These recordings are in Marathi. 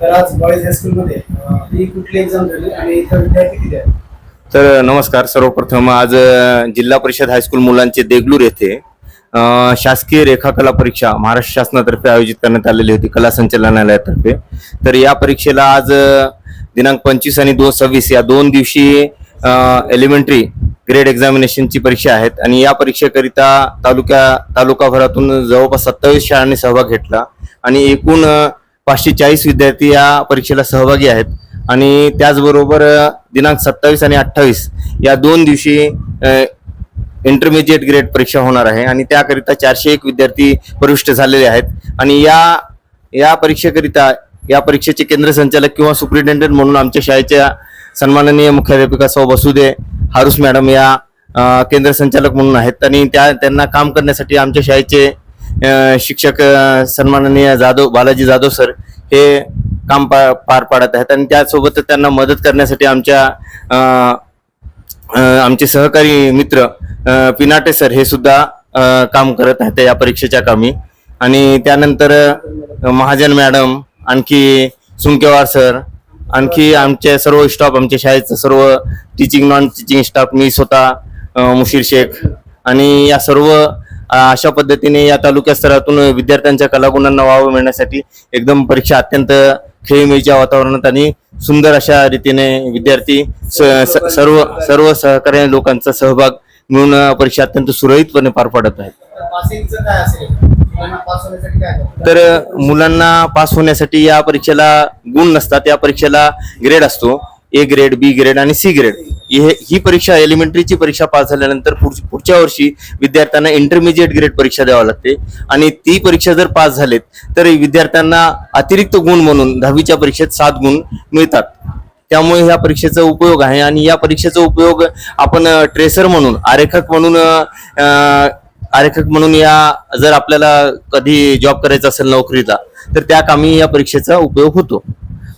तर आज बॉईज हायस्कूलमध्ये ही कुठली एक्झाम झाली आणि इथं विद्यार्थी किती आहेत? तर नमस्कार सर्वप्रथम. आज जिल्हा परिषद हायस्कूल मुलांचे देगलूर येथे अ, शासकीय रेखाकला परीक्षा महाराष्ट्र शासनातर्फे आयोजित करण्यात आलेली होती कला संचालनालयातर्फे. तर या परीक्षेला आज अ, दिनांक पंचवीस आणि दोन सव्वीस या दोन दिवशी एलिमेंटरी ग्रेड एक्झामिनेशनची परीक्षा आहेत. आणि या परीक्षेकरिता तालुक्या तालुकाभरातून जवळपास सत्तावीस शाळांनी सहभाग घेतला. आणि एकूण अ, पाचशे चाळीस विद्यार्थी या परीक्षेला सहभागी आहेत. आणि त्याचबरोबर दिनांक सत्तावीस आणि अठ्ठावीस या दोन दिवशी इंटरमिजिएट ग्रेड परीक्षा होणार आहे. आणि त्याकरिता चारशे एक विद्यार्थी प्रविष्ट झालेले आहेत. आणि या या परीक्षेकरिता या परीक्षेचे केंद्र संचालक किंवा सुप्रिटेंडेंट म्हणून आमच्या शाळेच्या सन्माननीय मुख्याध्यापिका सौ बसुदे हारुस मॅडम या केंद्र संचालक म्हणून आहेत. आणि त्या त्यांना काम करण्यासाठी आमच्या शाळेचे शिक्षक सन्माननीय जाधव बालाजी जाधव सर हे काम पा- पार पाडत आहेत आणि त्यासोबत त्यांना मदत करण्यासाठी आमच्या आमचे सहकारी मित्र पिनाटे सर हे सुद्धा काम करत आहेत या परीक्षेच्या कामी. आणि त्यानंतर महाजन मॅडम आणखी सुंकेवार सर आणखी आमचे सर्व स्टाफ आमच्या शाळेचं सर्व टीचिंग नॉन टीचिंग स्टाफ मी स्वतः मुशीर शेख आणि या सर्व अशा पद्धतीने या तालुक्या स्तरातून विद्यार्थ्यांच्या कलागुणांना वाव मिळण्यासाठी एकदम परीक्षा अत्यंत खेळीमेळीच्या वातावरणात आणि सुंदर अशा रीतीने विद्यार्थी स- स- सर्व सर्व सहकारी लोकांचा सहभाग मिळून परीक्षा अत्यंत सुरळीतपणे पार पडत आहेत. तर मुलांना पास होण्यासाठी या परीक्षेला गुण नसतात या परीक्षेला ग्रेड असतो. ए ग्रेड बी ग्रेड आणि सी ग्रेड हे ही परीक्षा एलिमेंटरीची परीक्षा पास झाल्यानंतर पुढ- पुढच्या वर्षी विद्यार्थ्यांना इंटरमिजिएट ग्रेड परीक्षा द्यावी लागते. आणि ती परीक्षा जर पास झालेत तर विद्यार्थ्यांना अतिरिक्त गुण म्हणून दहावीच्या परीक्षेत सात गुण मिळतात. त्यामुळे ह्या परीक्षेचा उपयोग आहे. आणि या परीक्षेचा उपयोग आपण ट्रेसर म्हणून आरेखक म्हणून आरेखक म्हणून या जर आपल्याला कधी जॉब करायचा असेल नोकरीला तर त्या कामी या परीक्षेचा उपयोग होतो.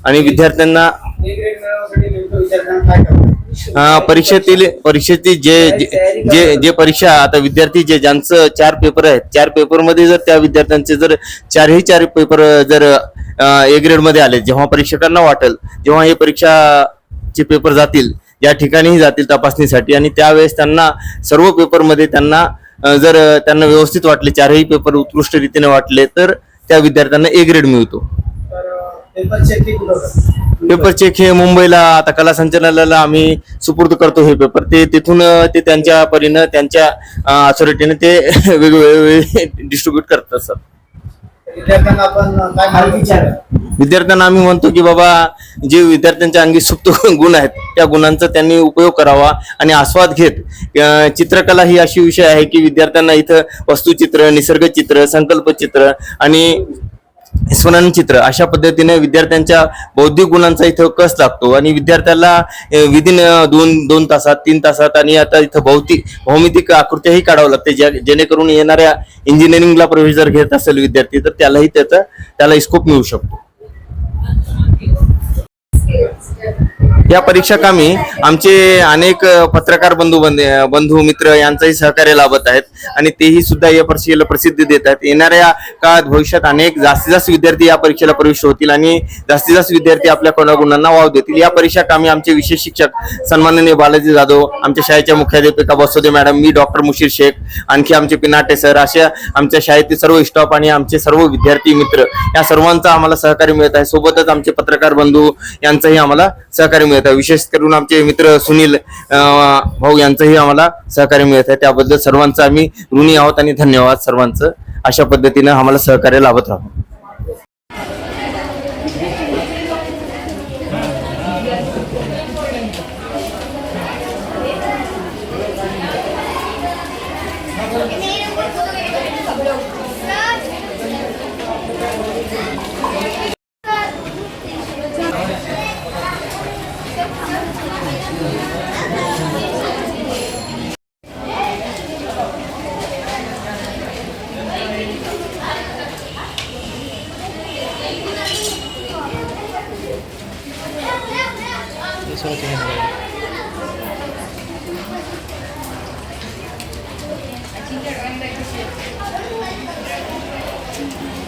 आणि विद्यार्थ्यांना परीक्षेतील परीक्षेची जे जे- जे जे परीक्षा आता विद्यार्थी जे ज्यांचं चार पेपर आहेत चार पेपरमध्ये जर त्या विद्यार्थ्यांचे जर चारही चार पेपर जर ए ग्रेडमध्ये आले जेव्हा परीक्षकांना वाटेल जेव्हा हे परीक्षाचे पेपर जातील या ठिकाणीही जातील तपासणीसाठी. आणि त्यावेळेस त्यांना सर्व पेपरमध्ये त्यांना जर त्यांना व्यवस्थित वाटले चारही पेपर उत्कृष्ट रीतीने वाटले तर त्या विद्यार्थ्यांना ए ग्रेड मिळतो. पेपर चेक ही कुठं होतं? पेपर चेक हे मुंबईला आता कला संचालनालयाला आम्ही सुपूर्द करतो हे पेपर. ते तिथून अ, ते त्यांच्या परीनं त्यांच्या अथॉरिटीने ते वेगवेगळे डिस्ट्रीब्यूट करत असतात विद्यार्थ्यांना आपण काय माहिती विचार विद्यार्थ्यांना आम्ही म्हणतो की बाबा जे विद्यार्थ्यांच्या अंगी सुप्त गुण आहेत त्या गुणांचा त्यांनी उपयोग करावा आणि आस्वाद घेत. अ, चित्रकला ही अशी विषय आहे की विद्यार्थ्यांना इथं वस्तुचित्र निसर्गचित्र संकल्पचित्र आणि स्मरणचित्र अशा पद्धतीने विद्यार्थ्यांच्या बौद्धिक गुणांचा इथं कस लागतो? आणि विद्यार्थ्याला विदिन दोन दोन तासात तीन तासात आणि आता इथं भौतिक भौमितिक आकृत्याही काढावं लागते ज्या जेणेकरून येणाऱ्या इंजिनिअरिंगला प्रवेश जर घेत असेल विद्यार्थी तर त्यालाही त्याचा त्याला स्कोप मिळू शकतो. या परीक्षा कामी आमचे अनेक पत्रकार बंधू बंध- बंधू मित्र यांचंही सहकार्य लाभत आहेत आणि तेही सुद्धा या परीक्षेला प्रसिद्धी देत आहेत. येणाऱ्या काळात भविष्यात अनेक जास्तीत जास्त विद्यार्थी या परीक्षेला प्रवेश होतील आणि जास्तीत जास्त विद्यार्थी आपल्या गुणांना वाव देतील. या परीक्षा कामी आमचे विशेष शिक्षक सन्माननीय बालाजी जाधव आमच्या शाळेच्या मुख्याध्यापिका बसोदे मॅडम मी डॉक्टर मुशीर शेख आणखी आमचे पिनाटे सर अशा आमच्या शाळेतील सर्व स्टॉफ आणि आमचे सर्व विद्यार्थी मित्र या सर्वांचा आम्हाला सहकार्य मिळत आहे. सोबतच आमचे पत्रकार बंधू यांचंही आम्हाला सहकार्य मिळत मिळत आहे विशेष करून आमचे मित्र सुनील भाऊ यांचंही आम्हाला सहकार्य मिळत आहे. त्याबद्दल सर्वांचं आम्ही ऋणी आहोत आणि धन्यवाद सर्वांचं. अशा पद्धतीनं आम्हाला सहकार्य लाभत राहू. 仕事に戻ります。